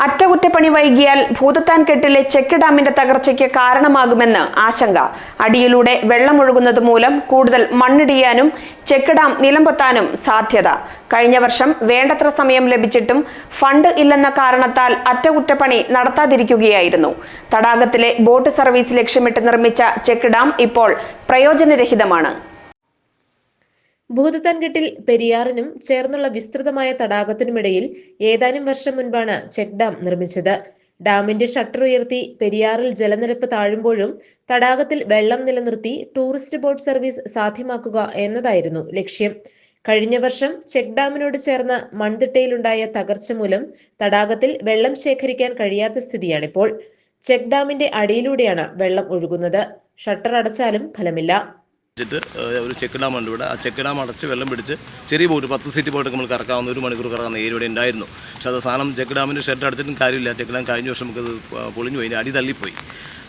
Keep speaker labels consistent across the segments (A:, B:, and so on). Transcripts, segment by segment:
A: അറ്റകുറ്റപ്പണി വൈകിയാൽ ഭൂതത്താൻ കെട്ടിലെ ചെക്ക് ഡാമിന്റെ തകർച്ചയ്ക്ക് കാരണമാകുമെന്ന് ആശങ്ക. അടിയിലൂടെ വെള്ളമൊഴുകുന്നത് മൂലം കൂടുതൽ മണ്ണിടിയാനും ചെക്ക് ഡാം നിലംപൊത്താനും സാധ്യത. കഴിഞ്ഞ വർഷം വേണ്ടത്ര സമയം ലഭിച്ചിട്ടും ഫണ്ട് ഇല്ലെന്ന കാരണത്താൽ അറ്റകുറ്റപ്പണി നടത്താതിരിക്കുകയായിരുന്നു. തടാകത്തിലെ ബോട്ട് സർവീസ് ലക്ഷ്യമിട്ട് നിർമ്മിച്ച ചെക്ക് ഡാം ഇപ്പോൾ പ്രയോജനരഹിതമാണ്.
B: ഭൂതത്താൻകെട്ടിൽ പെരിയാറിനും ചേർന്നുള്ള വിസ്തൃതമായ തടാകത്തിനുമിടയിൽ ഏതാനും വർഷം മുൻപാണ് ചെക്ക് ഡാം നിർമ്മിച്ചത്. ഡാമിന്റെ ഷട്ടർ ഉയർത്തി പെരിയാറിൽ ജലനിരപ്പ് താഴുമ്പോഴും തടാകത്തിൽ വെള്ളം നിലനിർത്തി ടൂറിസ്റ്റ് ബോട്ട് സർവീസ് സാധ്യമാക്കുക എന്നതായിരുന്നു ലക്ഷ്യം. കഴിഞ്ഞ വർഷം ചെക്ക് ഡാമിനോട് ചേർന്ന മൺതിട്ടയിലുണ്ടായ തകർച്ച മൂലം തടാകത്തിൽ വെള്ളം ശേഖരിക്കാൻ കഴിയാത്ത സ്ഥിതിയാണിപ്പോൾ. ചെക്ക് ഡാമിന്റെ അടിയിലൂടെയാണ് വെള്ളം ഒഴുകുന്നത്. ഷട്ടർ അടച്ചാലും ഫലമില്ല.
C: വെച്ചിട്ട് ഒരു ചെക്ക് ഡാം ഉണ്ട് ഇവിടെ. ആ ചെക്ക് ഡാം അടച്ച് വെള്ളം പിടിച്ച് ചെറിയ ബോട്ട് പത്ത് സീറ്റ് ബോട്ട് നമ്മൾ കറക്കാവുന്ന ഒരു മണിക്കൂർ കറക്കാവുന്ന ഏരിയ ഇവിടെ ഉണ്ടായിരുന്നു. പക്ഷേ അത് സാധനം ചെക്ക് ഡാമിന്റെ ഷെഡ് അടച്ചിട്ടും കാര്യമില്ല. ചെക്ക് ഡാം കഴിഞ്ഞ വർഷം നമുക്കത് പൊളിഞ്ഞു പോയി. അടി തള്ളിപ്പോയി.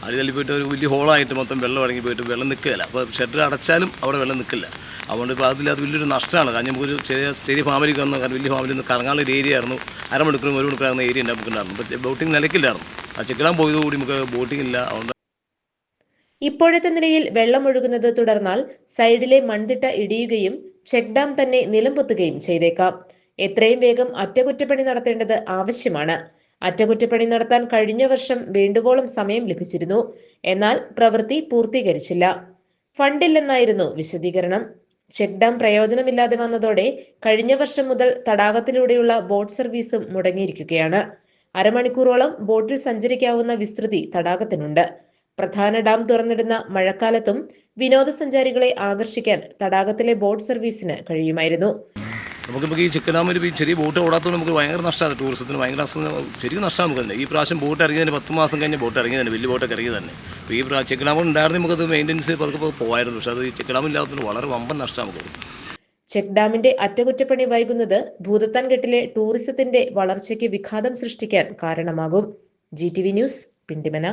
C: അടി തള്ളിപ്പോയിട്ട് ഒരു വലിയ ഹോളായിട്ട് മൊത്തം വെള്ളം ഇറങ്ങി പോയിട്ട് വെള്ളം നിൽക്കില്ല അപ്പോൾ ഷെഡ് അടച്ചാലും അവിടെ വെള്ളം നിൽക്കില്ല. അതുകൊണ്ട് ഇപ്പോൾ അതിൽ അത് വലിയൊരു നഷ്ടമാണ്. കാരണം നമുക്കൊരു ചെറിയ ചെറിയ ഫാമിലിക്ക് വന്ന കാരണം വലിയ ഫാമിലി ഒന്ന് കറങ്ങാനുള്ള ഏരിയ ആയിരുന്നു. അരമണിക്കൂറും ഒരു മണിക്കൂറാകുന്ന ഏരിയ നമുക്കുണ്ടായിരുന്നു അപ്പോൾ ബോട്ടിംഗ് നിലയ്ക്കില്ലായിരുന്നു. ആ ചെക്ക് ഡാം പോയതുകൂടി നമുക്ക് ബോട്ടിംഗ് ഇല്ല. അതുകൊണ്ട്
B: ഇപ്പോഴത്തെ നിലയിൽ വെള്ളമൊഴുകുന്നത് തുടർന്നാൽ സൈഡിലെ മൺതിട്ട ഇടിയുകയും ചെക്ക് ഡാം തന്നെ നിലംപൊത്തുകയും ചെയ്തേക്കാം. എത്രയും വേഗം അറ്റകുറ്റപ്പണി നടത്തേണ്ടത് ആവശ്യമാണ്. അറ്റകുറ്റപ്പണി നടത്താൻ കഴിഞ്ഞ വർഷം വേണ്ടുവോളം സമയം ലഭിച്ചിരുന്നു. എന്നാൽ പ്രവൃത്തി പൂർത്തീകരിച്ചില്ല. ഫണ്ടില്ലെന്നായിരുന്നു വിശദീകരണം. ചെക്ക് ഡാം പ്രയോജനമില്ലാതെ വന്നതോടെ കഴിഞ്ഞ വർഷം മുതൽ തടാകത്തിലൂടെയുള്ള ബോട്ട് സർവീസും മുടങ്ങിയിരിക്കുകയാണ്. അരമണിക്കൂറോളം ബോട്ടിൽ സഞ്ചരിക്കാവുന്ന വിസ്തൃതി തടാകത്തിനുണ്ട്. പ്രധാന ഡാം തുറന്നിടുന്ന മഴക്കാലത്തും വിനോദസഞ്ചാരികളെ ആകർഷിക്കാൻ തടാകത്തിലെ ബോട്ട് സർവീസിന് കഴിയുമായിരുന്നു.
C: നമുക്കിപ്പോൾ ഈ ചിക്കൻ ഡാമിൽ ഈ ചെറിയ ബോട്ട് ഓടാത്തത് നമുക്ക് ഭയങ്കര നഷ്ടമാണ്. ടൂറിസത്തിന് ഭയങ്കര നഷ്ടം ശരിക്കും നഷ്ടമാണ് നമുക്ക് തന്നെ ഈ പ്രാവശ്യം ബോട്ട് ഇറങ്ങിയതിന് പത്ത് മാസം കഴിഞ്ഞ് ബോട്ട് ഇറങ്ങി തന്നെ വലിയ ബോട്ടൊക്കെ ഇറങ്ങി തന്നെ അപ്പോൾ ഈ പ്രാവശ്യം ചിക്കൻ ഡാം ഉണ്ടായിരുന്നു നമുക്കത് മെയിന്റെനൻസ് പതുക്കെ പോകായിരുന്നു പക്ഷേ അത് ഈ ചെക്ക് ഡാം ഇല്ലാത്തതിന് വളരെ വമ്പൻ നഷ്ടമാണ് നമുക്ക്
B: ചെക്ക് ഡാമിന്റെ അറ്റകുറ്റപ്പണി വൈകുന്നത് ഭൂതത്താൻകെട്ടിലെ ടൂറിസത്തിന്റെ വളർച്ചയ്ക്ക് വിഘാതം സൃഷ്ടിക്കാൻ കാരണമാകും. G T V news Pindimana.